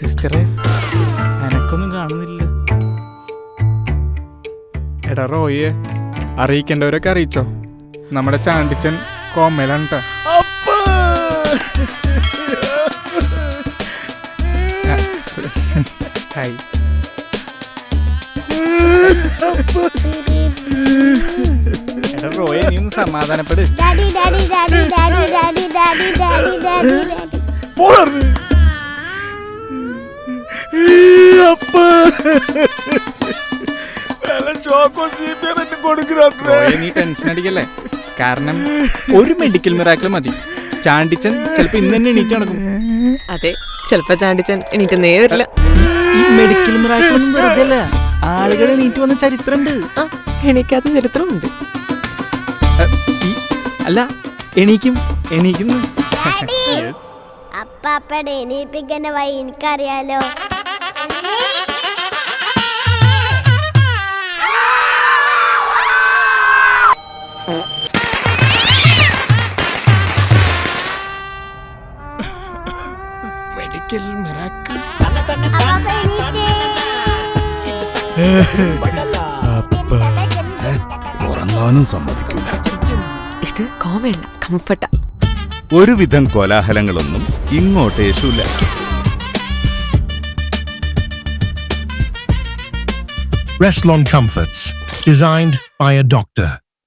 ടീച്ചറെ എനക്കൊന്നും കാണുന്നില്ല. എടാ റോയെ അറിയിക്കേണ്ടവരൊക്കെ അറിയിച്ചോ? നമ്മുടെ ചാണ്ടിച്ചൻ കോമയിലാണ് ട്ടാ. ആ, ഹായ്. റോയെ നീ ഒന്ന് സമാധാനപ്പെട്. Daddy daddy daddy daddy daddy daddy daddy daddy daddy റോയെ നീ ടെൻഷൻ അടിക്കല്ലേ? കാരണം ഒരു മെഡിക്കൽ മിറാക്കിൾ മതി. ചാണ്ടിച്ചൻ ചിലപ്പോ ഇന്ന് തന്നെ എണീറ്റ് നടക്കും. അതെ ചെലപ്പോ ചാണ്ടിച്ചൻ എണീറ്റ് നേരില്ല ഈ മെഡിക്കൽ മിറാക്കിൾ ഒന്നും വെറുതെ അല്ല ആളുകൾ എണീറ്റ് വന്ന ചരിത്രമുണ്ട്. ആ എണീക്കാത്ത ചരിത്രമുണ്ട്. അല്ല എണീക്കും എണീക്കുന്നു. അപ്പാപ്പടെ എണീപ്പിക്കുന്ന വഴി എനിക്കറിയാലോ. Medical miracle. ഉറങ്ങാനും സമ്മതിക്കില്ല ഇത് കോമയല്ല കംഫർട്ടാ. ഒരുവിധം കോലാഹലങ്ങളൊന്നും ഇങ്ങോട്ടേശൂല Restylon Comforts, designed by a doctor.